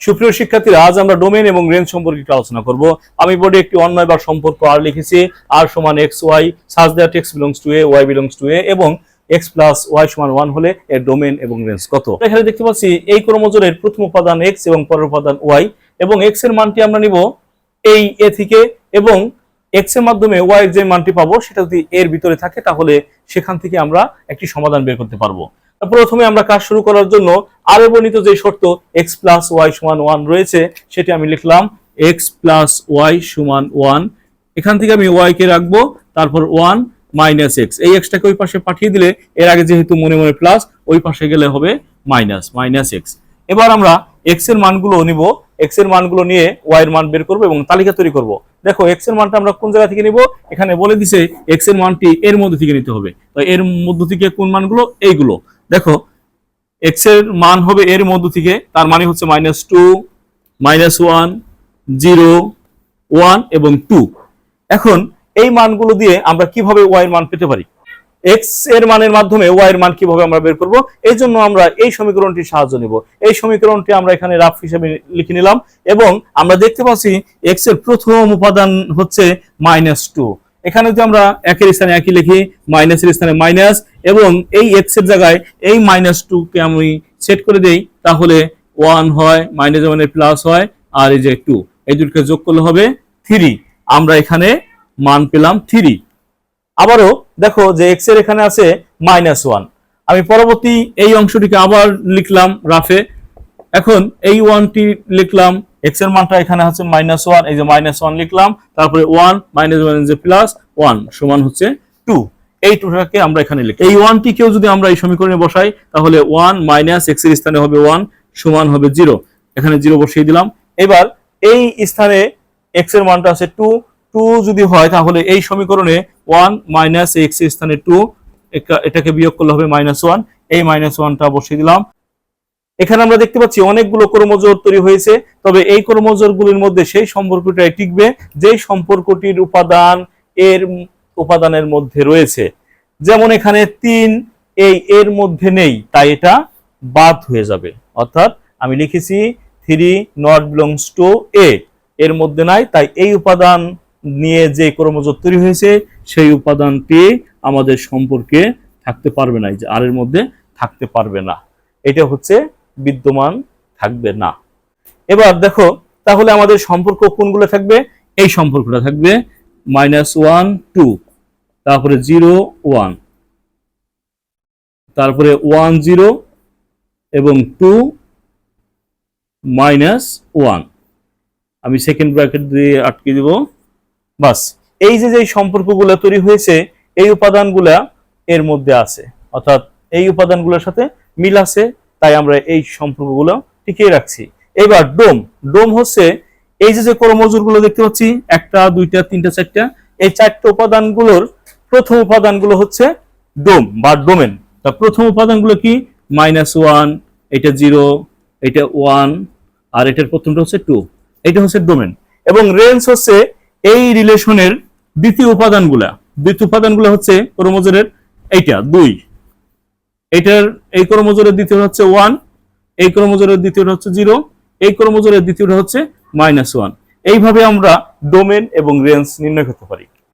সুপ্রিয় শিক্ষার্থীরা, আজ আমরা ডোমেন এবং রেঞ্জ সম্পর্কে একটু আলোচনা করব। আমি বোর্ডে একটি অন্যয় বা সম্পর্ক আর লিখেছি আর সমান x y such that x belongs to A y belongs to A এবং এক্স প্লাস ওয়াই সমান ওয়ান হলে এর ডোমেন এবং রেঞ্জ কত। এখানে দেখতে পাচ্ছি, এই ক্রোমোজোমের প্রথম উপাদান এক্স এবং পরের উপাদান ওয়াই এবং এক্সের মানটি আমরা নিব এই এ থেকে এবং এক্সের মাধ্যমে ওয়াই এর যে মানটি পাবো সেটা যদি এর ভিতরে থাকে তাহলে সেখান থেকে আমরা একটি সমাধান বের করতে পারব। প্রথমে আমরা কাজ শুরু করার জন্য আরও বর্ণিত যে শর্ত এক্স প্লাস ওয়াই সমান ওয়ান রয়েছে, সেটি আমি লিখলাম এক্স প্লাস ওয়াই সমান ওয়ান এখান থেকে আমি ওয়াই কে রাখব, তারপর ওয়ান মাইনাস এক্স এই এক্সটাকে ওই পাশে পাঠিয়ে দিলে এর আগে যেহেতু মনে মনে প্লাস ওই পাশে গেলে হবে মাইনাস মাইনাস এক্স এবার আমরা এক্সের মানগুলো নিব এক্সের মানগুলো নিয়ে ওয়াই এর মান বের করব এবং তালিকা তৈরি করব। দেখো এক্সের মানটা আমরা কোন জায়গা থেকে নিব? এখানে বলে দিছে এক্সের মানটি এর মধ্যে থেকে নিতে হবে। এর মধ্য থেকে কোন মানগুলো? এইগুলো। দেখো এক্সের মান হবে এর মধ্য থেকে, তার মানে হচ্ছে minus two minus one zero one এবং টু এখন এই মানগুলো দিয়ে আমরা কীভাবে ওয়াই এর মান পেতে পারি? এক্সের মানের মাধ্যমে ওয়াই এর মান কীভাবে আমরা বের করব? এই জন্য আমরা এই সমীকরণটির সাহায্য নিব। এই সমীকরণটি আমরা এখানে রাফ হিসেবে লিখে নিলাম এবং আমরা দেখতে পাচ্ছি এক্সের প্রথম উপাদান হচ্ছে মাইনাস টু এখানে যদি আমরা একের স্থানে একই লিখি, মাইনাসের স্থানে মাইনাস, এবং এই এক্সের জায়গায় এই মাইনাস টু কে আমি সেট করে দেই, তাহলে ওয়ান হয় মাইনাস মানে প্লাস হয়, আর এই যে টু এই দুটোকে যোগ করলে হবে থ্রি আমরা এখানে মান পেলাম থ্রি আবারও দেখো যে এক্সের এখানে আছে মাইনাস ওয়ান আমি পরবর্তী এই অংশটিকে আবার লিখলাম রাফে। এখন এই ওয়ানটি লিখলাম এক্সের মানটা এখানে হচ্ছে মাইনাস ওয়ান এই যে মাইনাস ওয়ান লিখলাম, তারপরে ওয়ান মাইনাস ওয়ান যে প্লাস ওয়ান সমান হচ্ছে টু এই টুটাকে আমরা এখানে লিখি। এই ওয়ানটি কেউ যদি আমরা এই সমীকরণে বসাই, তাহলে ওয়ান মাইনাস এক্সের স্থানে হবে ওয়ান সমান হবে জিরো এখানে জিরো বসিয়ে দিলাম। এবার এই স্থানে এক্সের মানটা আছে টু টু যদি হয়, তাহলে এই সমীকরণে ওয়ান মাইনাস এক্সের স্থানে টু এটাকে বিয়োগ করলে হবে মাইনাস ওয়ান এই মাইনাস ওয়ানটা বসিয়ে দিলাম। এখানে আমরা দেখতে পাচ্ছি অনেকগুলো ক্রোমোজোর তৈরি হয়েছে, তবে এই ক্রোমোজোর গুলির মধ্যে সেই সম্পর্কটাই টিকবে যেই সম্পর্কটির উপাদান এর উপাদানের মধ্যে রয়েছে। যেমন এখানে তিন, এই এর মধ্যে নেই, তাই এটা বাদ হয়ে যাবে। অর্থাৎ আমি লিখেছি three not belongs to A, এর মধ্যে নাই, তাই এই উপাদান নিয়ে যে ক্রোমোজোর তৈরি হয়েছে, সেই উপাদানটি আমাদের সম্পর্কে থাকতে পারবে না, এই যে আর এর মধ্যে থাকতে পারবে না। এটা হচ্ছে বিদ্যমান থাকবে না। এবার দেখো, তাহলে আমাদের সম্পর্ক কোনগুলো থাকবে? এই সম্পর্কটা থাকবে মাইনাস ওয়ান টু তারপরে জিরো ওয়ান তারপরে ওয়ান জিরো এবং টু মাইনাস ওয়ান আমি সেকেন্ড ব্র্যাকেট দিয়ে আটকে দিব। বাস, এই যে যে সম্পর্কগুলো তৈরি হয়েছে, এই উপাদানগুলা এর মধ্যে আছে। অর্থাৎ এই উপাদানগুলোর সাথে মিল আছে তাই আমরা এই সম্পর্কগুলো টিকিয়ে রাখছি। এবার ডোম ডোম হচ্ছে এই যে যে ক্রোমোজোমগুলো দেখতে পাচ্ছি, একটা, দুইটা, তিনটা, চারটা, এই চারটা উপাদানগুলোর প্রথম উপাদানগুলো হচ্ছে ডোম বা ডোমেন। তা প্রথম উপাদানগুলো কি? মাইনাস ওয়ান, এটা জিরো, এটা ওয়ান, আর এটার প্রথমটা হচ্ছে টু। এটা হচ্ছে ডোমেন। এবং রেঞ্জ হচ্ছে এই রিলেশনের দ্বিতীয় উপাদানগুলা। দ্বিতীয় উপাদানগুলো হচ্ছে ক্রোমোজোমের এইটা, দুই। এটার, এই ক্রমজোরের দ্বিতীয়টা হচ্ছে ওয়ান এই ক্রমজোরের দ্বিতীয়টা হচ্ছে জিরো এই ক্রমজোরের দ্বিতীয়টা হচ্ছে মাইনাস ওয়ান এইভাবে আমরা ডোমেন এবং রেঞ্জ নির্ণয় করতে পারি।